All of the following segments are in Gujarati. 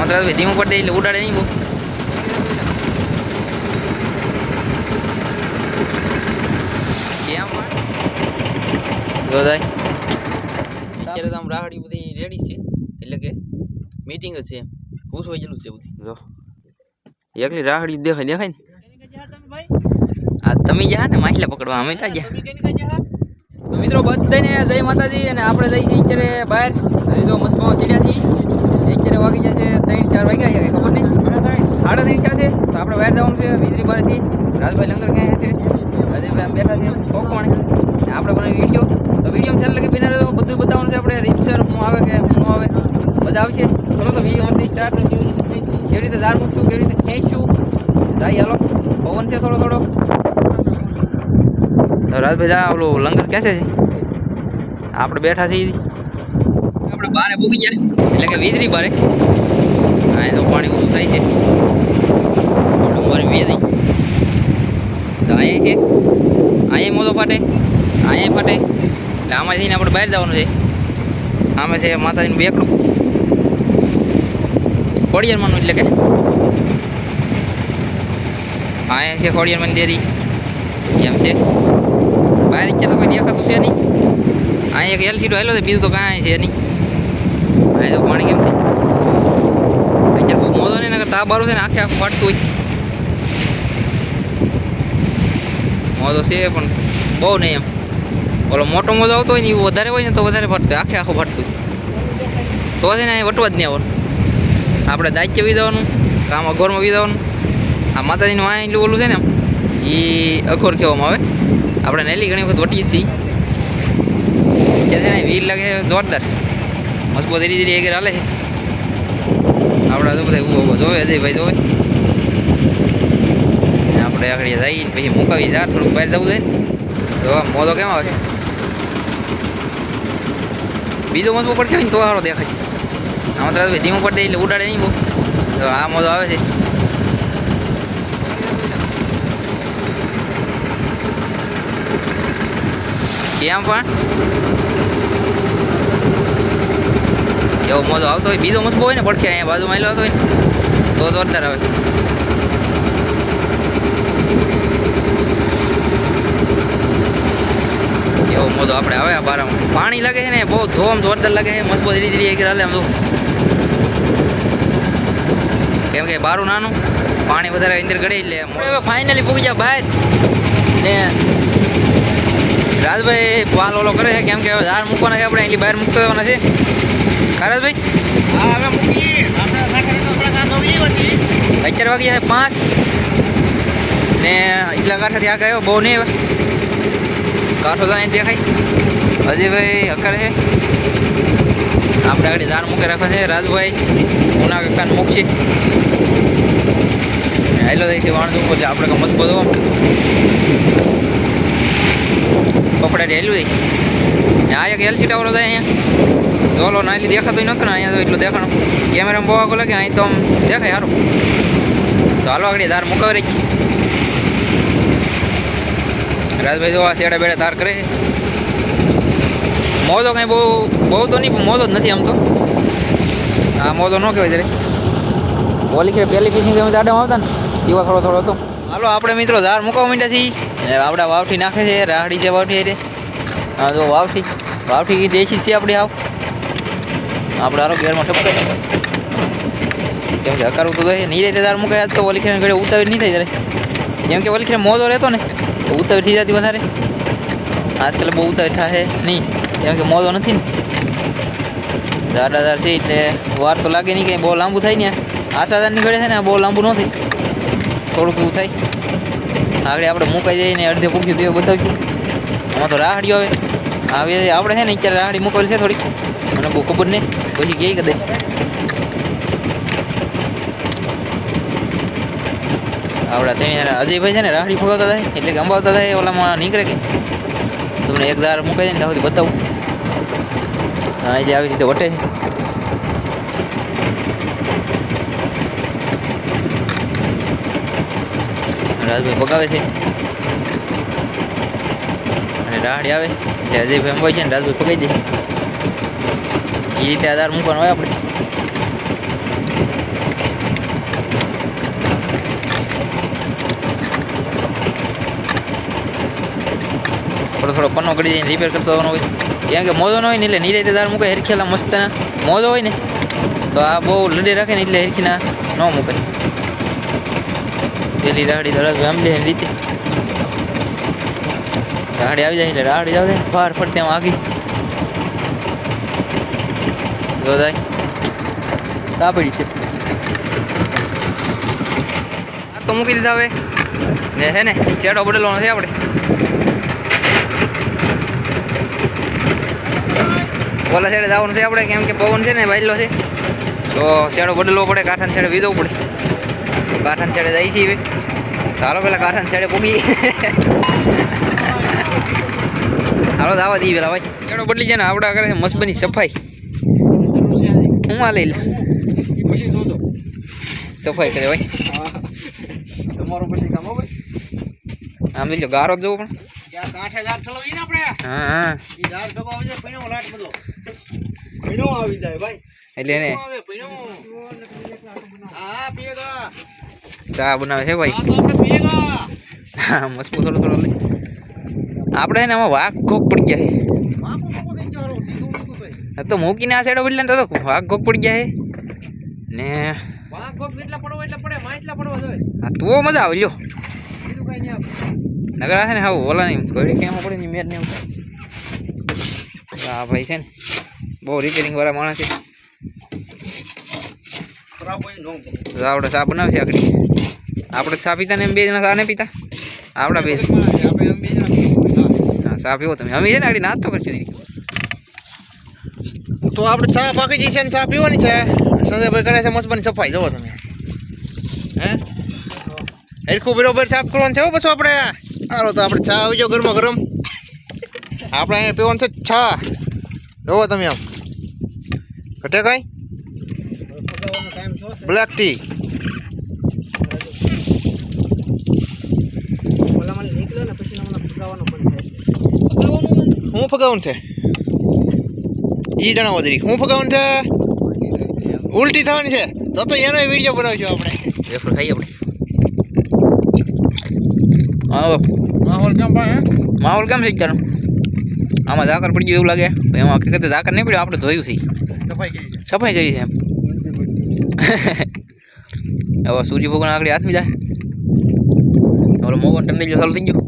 આમાં તો ભાઈ ધીમું પડે એટલે ઉડાડે નહીં બહુ. અત્યારે તો આમ રાહડી બધી રેડી છે, એટલે કે મીટિંગ જ છે એમ. પૂછવા જેલું છે બધી જો, એકલી રાહડી દેખાય દેખાય ને? આ તમે જા ને માછલા પકડવા, અમે ત્યાં જ્યાં? તો મિત્રો બધાને જય માતાજી, અને આપણે જઈ છીએ અત્યારે બહાર. મસ્ત તો મસ્તમાં સીડ્યા છીએ અત્યારે વાગી જશે ત્રણ, ચાર વાગ્યા છે ખબર નહીં. સાડા ત્રણ ચાર છે, તો આપણે બહાર જવાનું છે વીજળી બારથી રાજભાઈ લંગર ક્યાં છે? રાજભાઈ આમ બેઠા છે કોકવાણી અને આપણે બનાવી વીડિયો. તો વીડિયો છેલ્લે લગી બિના રહેતો બધું બતાવવાનું છે, આપણે રીતસર હું આવે કે હું આવે, બધા આવશે. ચલો તો વીડિયો બધી સ્ટાર્ટ કેવી રીતે દાર મૂકશું, કેવી રીતે ખેંચશું? જાય હાલો, પવન છે થોડો થોડો. તો રાજભાઈ જા, ઓલું લંગર ક્યાં છે? આપણે બેઠા છીએ. બારે પૂગી ગયા એટલે કે વીજળી બારે. હા તો પાણી ઊંચું થાય છે. બે તો અહીંયા છે. અહીંયા મોટો ફાટે. અહીંયા ફાટે. એટલે આમાં જઈને આપણે બહાર જવાનું છે. આમે છે માતાજીનું બેકડું. ખોડિયારમાંનું એટલે કે. અહીંયા છે ખોડિયાર મંદિરી એમ છે. બહાર અત્યારે તો કોઈ દેખાતું છે નહીં. અહીંયા એક એલસીડો હેલો છે, બીજું તો કાંઈ છે નહીં. અહીંયા તો પાણી કેમ છે? અત્યારે બહુ મોટો નહીં નગર તાપ છે ને આખે આખું ફાટતું હોય. મોટો છે પણ બહુ નહીં એમ. ઓલો મોટો મોદો આવતો હોય ને એવું વધારે હોય ને તો વધારે ફાટતું, આખે આખું ફાટતું તો છે ને અહીંયા વટવા જ નહીં આવવાનું. આપણે દાચ્ય વિધાવાનું કામ અઘોરમાં વિધાવાનું આ માતાજીનું આ એટલું ઓલું છે ને એ અઘોર કહેવામાં આવે. આપણે નેલી ઘણી વખત વટીએ છીએ. વીર લાગે જોરદાર. મજબૂત ધીરે ધીરે આગળ હાલે છે. આપણે તો બધા ઊભો જોવે અજયભાઈ જોવે. આપણે આગળ જઈને પછી મુકાવી જા, થોડુંક બહાર જવું જોઈએ તો મોદો કેમ આવે? બીજો મજબૂત પડશે ને તો સારો દેખાય. આમાં તો ધીમો પડે એટલે ઉડાડે નહીં બહુ. તો આ મોદો આવે છે. કેમ પણ? એવો મોજો આવતો હોય, બીજો મસ્ત હોય ને, પડખે અહીંયા બાજુમાં આવેલો આવતો હોય તો જોરદાર આવે. એવો મોજો આપણે આવે આ બારામાં. પાણી લાગે છે ને, બહુ ધોમ જોરદાર લાગે છે મજબૂત ધીરે ધીરે એક હાલે આમ તો કેમ કે બારું નાનું, પાણી વધારે અંદર ગળે લે હવે ફાઇનલી પૂગી જાય બહાર. ને રાજભાઈ પાલ ઓલો કરે છે, કેમ કે હવે ધાર મૂકવાના છે આપણે, અહીંથી બહાર મૂકતો જવાના છે ખારજભાઈ અત્યાર વાગ્યા છે પાંચ. ને એટલા કાંઠાથી આ ગયો બહુ નહીં હવે કાંઠો તો અહીં દેખાય. અજયભાઈ હકર છે. આપણે આગળ ધાર મૂકે રાખવા છે. રાજભાઈ ઉના કાકાને મૂકશે. હેલો દઈ છે વાણતું એટલે આપણે ગમત બોલો કપડા હેલું દઈ આ એક એલસી ટાવરો થાય અહીંયા. તો ના નાલી દેખાતો નહોતો ને અહીંયા તો એટલું દેખાણું. કેમેરામાં બહુ આગળ લાગે, અહીં તો દેખાય સારું. તો હાલો આગળ ધાર મુકાવી રહી રાજભાઈ જો આ શેડા બેડા ધાર કરે મોજો કંઈ બહુ બહુ તો નહીં મોજો જ નથી આમ તો. આ મોજો ન કહેવાય જરે. ઓલી કે પહેલી ફિશિંગ તમે દાડામાં આવતા ને એવા થોડો થોડો હતો. હાલો આપણે મિત્રો ધાર મુકાવા માંડ્યા છીએ. આપણા વાવઠી નાખે છે, રાહડી છે વાવઠી રે હા જો વાવઠી વાવઠી દેશી છે આપણી આવ આપણે આરો ગેરમાં ટપકે કેમ કે હકારું તો નહીં રીતે ધાર મુકાય તો ઓલી ખેર ઘડે ઉતાવળ નહીં થાય ત્યારે કેમ કે ઓલી ખેર મોજો રહેતો ને, તો ઉતાવળ થઈ જતી વધારે. આજકાલ બહુ ઉતાવળ થાય નહીં. કેમ કે મોજો નથી ને. જાડાદાર છે એટલે વાર તો લાગે નહીં કંઈ. બહુ લાંબુ થાય ને આશા ઘડે છે ને બહુ લાંબુ ન થાય. થોડુંક એવું થાય. આગળ આપણે મુકાઈ જઈને અડધે પૂછ્યું તે બતાવ્યું. આમાં તો રાહડીઓ આવે. આવી, આપણે છે ને અત્યારે રાહડી મુકાવેલી છે થોડીક. મને બહુ ખબર નહીં. પછી ગઈ કદે? આવડા ત્યાં અજયભાઈ છે ને રાહડી ફગાવતા થાય, એટલે કે અંબાવતા થાય, ઓલામાં નીકળે કે? તમને એક દાર મુકાઈ દે ને સુધી બતાવું. હા જે આવી રીતે વટે. રાજભાઈ ફગાવે છે. અને રાહડી આવે, એટલે અજયભાઈ અંબાઈ છે ને રાજભાઈ ફગાઈ દે. એ રીતે આધાર મૂકવાનો હોય આપણે. થોડો થોડો પન્નો કરી જઈને રિપેર કરતો હોવાનો હોય. કેમ કે મોજો ન હોય ને એટલે નિરાતે દાર મૂકે, હેરખેલા મસ્ત મોદો હોય ને, તો આ બહુ લડી રાખે ને એટલે હેરખીના ન મૂકે. પેલી રાહડી દરજ આંબલી લીધી રાહડી આવી જાય એટલે રાહડી આવે ફાર ફરતી આમ આગી. જો જાય કાપડી છે. તો મૂકી દીધા હવે. ને છે ને, શેડો બદલવાનો છે આપણે. ઓલા શેડે જવાનું છે આપણે, કેમ કે પવન છે ને, વાયલો છે. તો શેડો બદલવો પડે કાંઠાની છેડે વીધો પડે. તો કાંઠાની સાઈડે જાય છે હવે. ચાલો પેલા કાંઠાની સાઈડે પૂગી. હાલો દાવા દઈએ પેલા ભાઈ. શેડો બદલી જાય ને આપણા આગળ મસ્ત મસ્બની સફાઈ. હું આ લઈ લે પછી જોજો સફાઈ કરે ભાઈ. તમારો પછી કામ ભાઈ? આમ લઈ લો ગારો જોવો પણ. કાંઠે દાર ઠલવીએ ને આપણે હા હા. ઈ દાર ભેગો આવી જાય પીણો લાટ બધો. પીણો આવી જાય ભાઈ. એટલે એને હા પીએગા ચા બનાવે છે ભાઈ. મસ્ત થોડો થોડો આપણે એને આમાં વાઘ ઘોક પડી ગયા છે માપો માપો થઈ ગયો હારો સીધું ઊંધું થઈ આ તો મૂકીને આ સાઈડે બદલે ને તો વાઘ ઘોક પડી ગયા હે. ને કોક જેટલા પડવો એટલે પડે માં એટલા પડવા જોઈએ. તો મજા આવે લ્યો. નગર છે ને હા ઓલા નહીં ઘડી કેમ પડે ને મેર ને હા આ ભાઈ છે ને બહુ રિપેરિંગ વાળા માણસ છે. નો આપણે ચા બનાવે છે આખડી આપણે ચા પીતા ને એમ બે જણા ચા નહીં પીતા? આપણા બે. હા ચા પીવો તમે. અમે છે ને આડી નાસ્તો કરશું. તો આપણે ચા પાકી જઈ છે ને ચા પીવાની છે. સંજયભાઈ કરે છે મસ્તબાની સફાઈ જવો તમે. હે? હરખું બરોબર સાફ કરવાનું છે પછી આપણે. હાલો તો આપણે ચા આવી જાઓ ગરમા ગરમ. આપણે અહીંયા પીવાનું છે ચા. જોવો તમે આમ. ઘટે કાંઈ? બ્લેક ટી હું ફગાવું છે? ઈ જણાવો જરી હું ફગાવું છે? ઉલટી થવાની છે. તો તો એનો વીડિયો બનાવજો આપણે. વેફર ખાઈએ આપણે. હા માહોલ કેમ ભાઈ માહોલ કેમ છે તારો આમાં ઝાકર પડી ગયું એવું લાગે. એમાં હકીકતે ઝાકર નહીં પડ્યું આપણે ધોયું છે. સફાઈ કરી સફાઈ કરી છે એમ. હવે સૂર્ય ભગવાન આગળ હાથમી જાય. હવે મોગન ટંડેલ ચાલુ થઈ ગયો.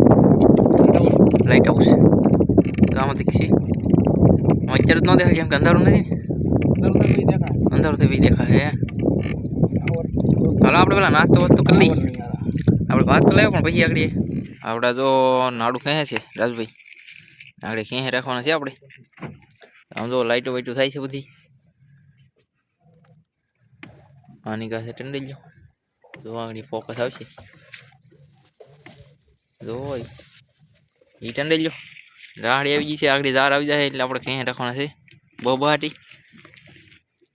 લાઇટ હાઉસ ગામથી છે. અત્યારે જ ન દેખાય કેમ કે અંધારું નથી? અંધારું થઈ દેખાય. હાલો આપણે પેલા નાસ્તો વાસ્તો કરી લઈએ. આપણે ભાત તો લાવ્યો પણ પછી આગળ આપણે જો નાડું કહે છે રાજભાઈ. આગળ ક્યાં રાખવાના છે આપણે. આમ જો લાઈટો વાઈટો થાય છે બધી. આની પાસે ટંડેલ જો જો આગળ ફોકસ આવશે. જો એ ટંડેલ જો રાહડી આવી ગઈ છે આગળ દાર આવી જાય એટલે આપણે ક્યાં રાખવાના છે. બહુ બહાટી.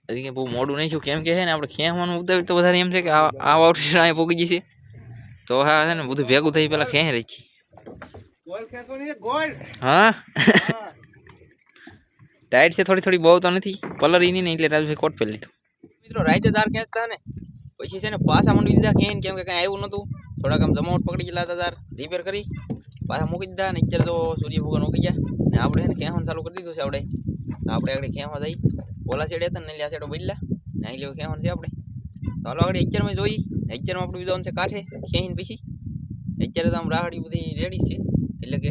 હજી કે બહુ મોડું નહીં છું કેમ કે છે ને આપણે ખેંચવાનું ઉતાવળ તો વધારે એમ છે કે આ આ વાવટી અહીંયા પોગી જશે તો હા છે ને બધું ભેગું થઈ પહેલાં ખેંચ રાખી હા? ટાઈટ છે થોડી થોડી બહુ તો નથી. કલર એની નહીં એટલે રાજભાઈ કોટ પહેરી લીધું. મિત્રો રાતે તાર ખેંચતા ને પછી છે ને પાછા મંડી દીધા ખેંચ કેમ કે કાંઈ આવ્યું નહોતું. થોડાક આમ જમાવટ પકડી ગયેલા હતા તાર રિપેર કરી. પાછા મૂકી દીધા ને અત્યારે તો સૂર્ય ભગવાન મૂકી ગયા. ને આપણે એને ખેંચવાનું ચાલુ કરી દીધું છે આપણે? આપણે આગળ ખેંચવા જઈ? ઓલા સાઈડ હતા ને લે આ સાઈડ બદલા ને અહીં લેવું ખેંચવાનું છે આપણે? તો હાલો આગળ અત્યારમાં જોઈ. અત્યારમાં આપણું વિધાન છે કાંઠે ખેંચીને પછી. અત્યારે તો આમ રાહડી બધી રેડી છે. એટલે કે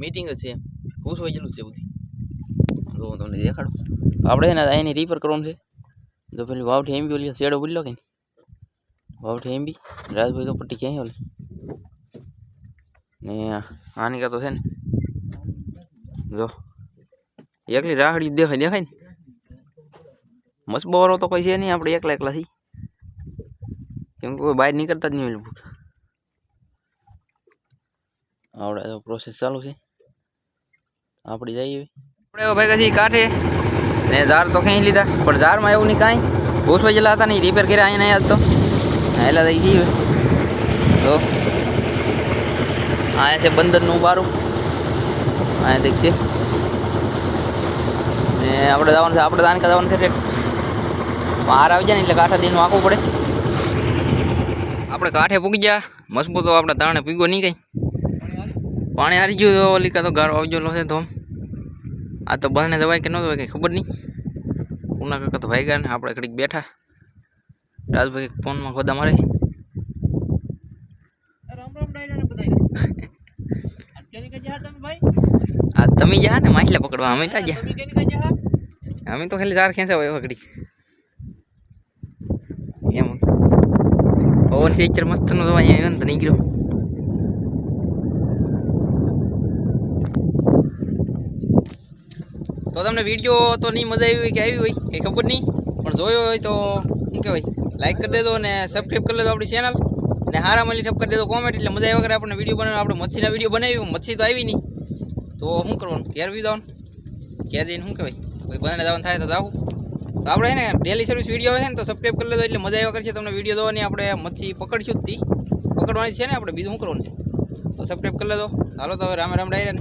મીટિંગ જ છે ખુશ હોય ગયેલું છે બધી. તો હું તમને દેખાડું. આપણે ને એની રિપેર કરવાનું છે. તો પેલી વાવઠી એમ બી ઓલી શેડો બોલ્યો કે વાવઠી એમ બી? રાજભાઈ તો પટ્ટી ક્યાંય ઓલી? આની કાં તો છે ને જો એકલી રાહડી દેખાય દેખાય ને મસબવાળો તો કોઈ છે નહીં આપણે એકલા એકલા છીએ કેમ કે કોઈ બહાર નીકળતા જ નહીં ઓલું આવડે તો પ્રોસેસ ચાલુ છે આપણે જઈએ આપણે હવે ભાઈ કદી કાઢે ને ઝાર તો ખેંચી લીધા, પણ ઝારમાં એવું નહીં કાંઈ. ભૂસવા જેલા હતા નહીં રિપેર કર્યા અહીંયા નહીં આજ તો હેલા થઈ જઈએ તો અહીંયા છે બંદરનું બારું. અહીંયા દેખ છે. ને આપણે જવાનું છે, આપણે દાનકા જવાનું છે બહાર આવી જાય ને એટલે કાંઠા દિનનું આખું પડે. આપણે કાંઠે પૂગી ગયા. મજબૂત તો આપણે તાણે પીગો નહીં કંઈ. પાણી હારી ગયું તો ઓલી કાં તો ગારો આવજો છે તો આ તો બંને દવાય કે ન દવાય કંઈ ખબર નહીં. ઉના કાકા તો ભાઈ ગયા ને, આપણે ઘડીક બેઠા. રાજભાઈ ફોનમાં ખોદા મારે રામ રામ ડાયરા ને બધાય કેની કઈ જા તમે ભાઈ આ તમે જા ને માછલા પકડવા? અમે ગયા? કેની જા અમે તો ખાલી તાર ખેંચા હોય પકડી. એમ. પવન પિક્ચર મસ્ત નો તો અહીંયા આવ્યો ને તો નીકળ્યો. તો તમને વીડિયો તો નહીં મજા આવી હોય કે આવી હોય કંઈ ખબર નહીં પણ જોયો હોય તો શું કહેવાય? લાઈક કરી દેજો અને સબસ્ક્રાઈબ કરી લેજો આપણી ચેનલ અને મળી ઠપ કરી દેજો કોમેન્ટ એટલે મજા આવ્યા કરે આપણે વીડિયો બનાવ્યો આપણે મચ્છીના વીડિયો બનાવ્યો મચ્છી તો આવી નહીં. તો શું કરવાનું? ઘેર બી જવાનું. ઘેર જઈને શું કહેવાય? કોઈ બધાને જવાનું થાય તો જાવું તો આપણે ને ડેલી સર્વિસ વીડિયો છે ને, તો સબસ્ક્રાઈબ કરી લેજો, એટલે મજા આવ્યા કરશે તમને વીડિયો જોવાની. આપણે મચ્છી પકડશું જ પકડવાની છે ને, આપણે બીજું શું કરવાનું છે? તો સબસ્ક્રાઈબ કરી લેજો. હાલો તો હવે રામ રામ ડાયરા